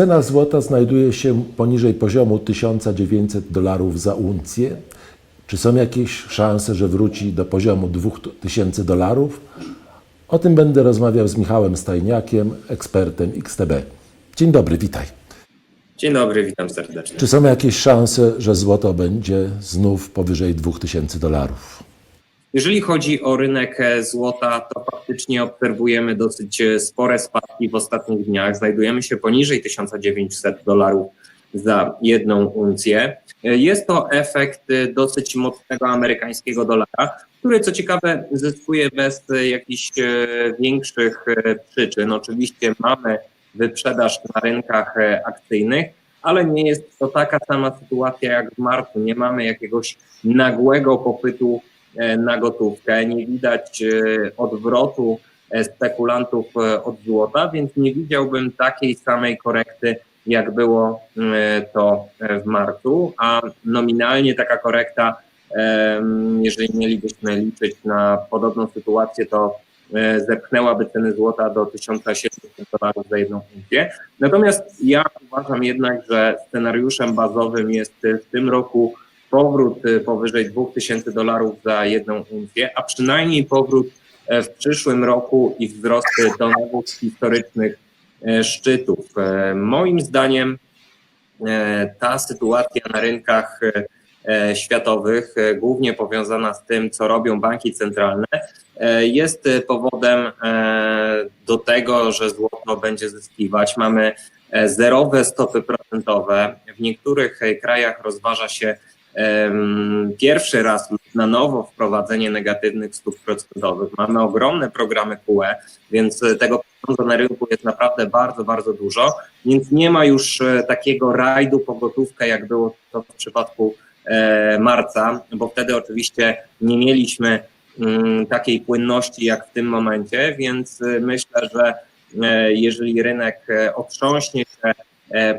Cena złota znajduje się poniżej poziomu 1900 dolarów za uncję. Czy są jakieś szanse, że wróci do poziomu 2000 dolarów? O tym będę rozmawiał z Michałem Stajniakiem, ekspertem XTB. Dzień dobry, witaj. Dzień dobry, witam serdecznie. Czy są jakieś szanse, że złoto będzie znów powyżej 2000 dolarów? Jeżeli chodzi o rynek e, złota, to faktycznie obserwujemy dosyć e, spore spadki w ostatnich dniach. Znajdujemy się poniżej 1900 dolarów za jedną uncję. E, Jest to efekt dosyć mocnego amerykańskiego dolara, który co ciekawe zyskuje bez jakichś większych przyczyn. Oczywiście mamy wyprzedaż na rynkach akcyjnych, ale nie jest to taka sama sytuacja jak w marcu. Nie mamy jakiegoś nagłego popytu na gotówkę, nie widać e, odwrotu e, spekulantów e, od złota, więc nie widziałbym takiej samej korekty, jak było e, to e, w marcu, a nominalnie taka korekta, e, jeżeli mielibyśmy liczyć na podobną sytuację, to e, zepchnęłaby ceny złota do 1700 dolarów za jedną uncję. Natomiast ja uważam jednak, że scenariuszem bazowym jest e, w tym roku powrót e, powyżej 2000 dolarów za jedną uncję, a przynajmniej powrót e, w przyszłym roku i wzrost do nowych historycznych e, szczytów. E, Moim zdaniem ta sytuacja na rynkach światowych, głównie powiązana z tym, co robią banki centralne, jest powodem do tego, że złoto będzie zyskiwać. Mamy zerowe stopy procentowe. W niektórych krajach rozważa się pierwszy raz na nowo wprowadzenie negatywnych stóp procentowych. Mamy ogromne programy QE, więc e, tego pieniądza na rynku jest naprawdę bardzo, bardzo dużo, więc nie ma już e, takiego rajdu po gotówkę, jak było to w przypadku e, marca, bo wtedy oczywiście nie mieliśmy mm, takiej płynności jak w tym momencie, więc myślę, że jeżeli rynek otrząśnie się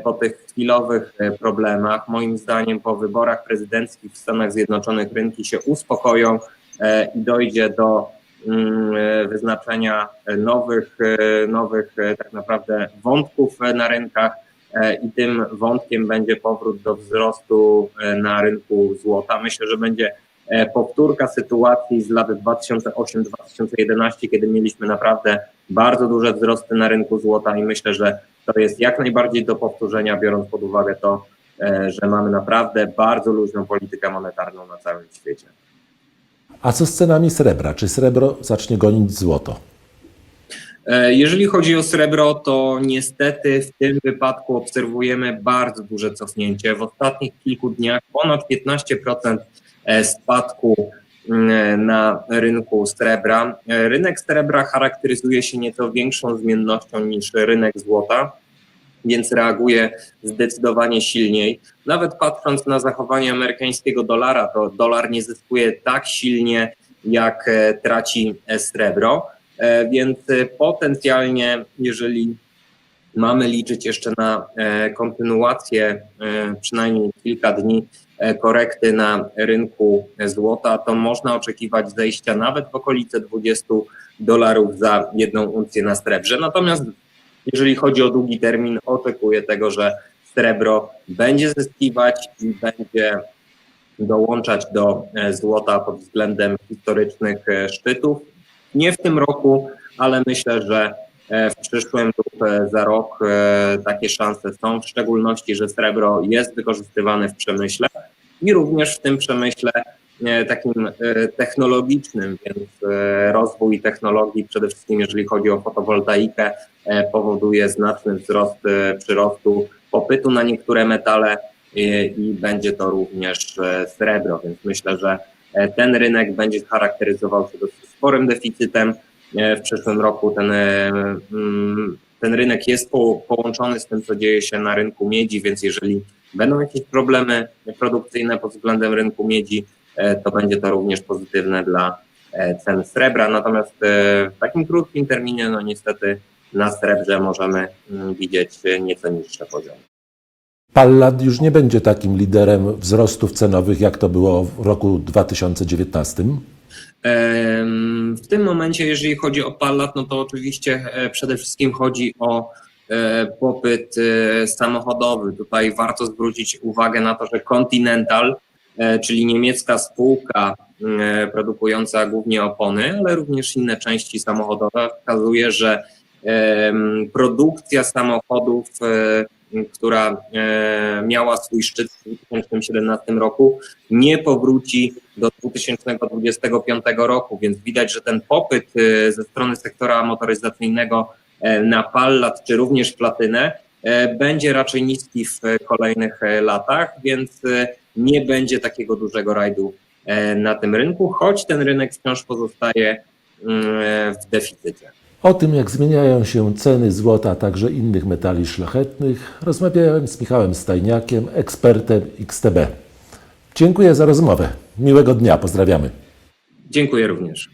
po tych chwilowych e, problemach, moim zdaniem po wyborach prezydenckich w Stanach Zjednoczonych rynki się uspokoją e, i dojdzie do mm, e, wyznaczenia nowych, e, nowych e, tak naprawdę wątków e, na rynkach e, i tym wątkiem będzie powrót do wzrostu e, na rynku złota. Myślę, że będzie e, powtórka sytuacji z lat 2008-2011, kiedy mieliśmy naprawdę bardzo duże wzrosty na rynku złota i myślę, że to jest jak najbardziej do powtórzenia, biorąc pod uwagę to, e, że mamy naprawdę bardzo luźną politykę monetarną na całym świecie. A co z cenami srebra? Czy srebro zacznie gonić złoto? E, Jeżeli chodzi o srebro, to niestety w tym wypadku obserwujemy bardzo duże cofnięcie. W ostatnich kilku dniach ponad 15% e, spadku na rynku srebra. E, Rynek srebra charakteryzuje się nieco większą zmiennością niż rynek złota, więc reaguje zdecydowanie silniej. Nawet patrząc na zachowanie amerykańskiego dolara, to dolar nie zyskuje tak silnie, jak e, traci e, srebro. E, Więc e, potencjalnie, jeżeli mamy liczyć jeszcze na e, kontynuację e, przynajmniej kilka dni e, korekty na rynku złota, to można oczekiwać zejścia nawet w okolice 20 dolarów za jedną uncję na srebrze. Natomiast jeżeli chodzi o długi termin, oczekuję tego, że srebro będzie zyskiwać i będzie dołączać do złota pod względem historycznych szczytów. Nie w tym roku, ale myślę, że w przyszłym lub e, za rok e, takie szanse są, w szczególności, że srebro jest wykorzystywane w przemyśle i również w tym przemyśle e, takim e, technologicznym, więc e, rozwój technologii, przede wszystkim jeżeli chodzi o fotowoltaikę, e, powoduje znaczny wzrost e, przyrostu popytu na niektóre metale i, będzie to również e, srebro, więc myślę, że e, ten rynek będzie charakteryzował się dosyć sporym deficytem. W przyszłym roku ten, e, mm, ten rynek jest po, połączony z tym, co dzieje się na rynku miedzi, więc jeżeli będą jakieś problemy produkcyjne pod względem rynku miedzi, e, to będzie to również pozytywne dla e, cen srebra. Natomiast w takim krótkim terminie, no niestety na srebrze możemy mm, widzieć nieco niższe poziomy. Pallad już nie będzie takim liderem wzrostów cenowych, jak to było w roku 2019. W tym momencie, jeżeli chodzi o pallat, no to oczywiście e, przede wszystkim chodzi o e, popyt e, samochodowy. Tutaj warto zwrócić uwagę na to, że Continental, czyli niemiecka spółka produkująca głównie opony, ale również inne części samochodowe, wskazuje, że produkcja samochodów, która e, miała swój szczyt w 2017 roku, nie powróci do 2025 roku, więc widać, że ten popyt e, ze strony sektora motoryzacyjnego e, na pallat czy również platynę będzie raczej niski w kolejnych latach, więc nie będzie takiego dużego rajdu na tym rynku, choć ten rynek wciąż pozostaje mm, w deficycie. O tym, jak zmieniają się ceny złota, a także innych metali szlachetnych, rozmawiałem z Michałem Stajniakiem, ekspertem XTB. Dziękuję za rozmowę. Miłego dnia, pozdrawiamy. Dziękuję również.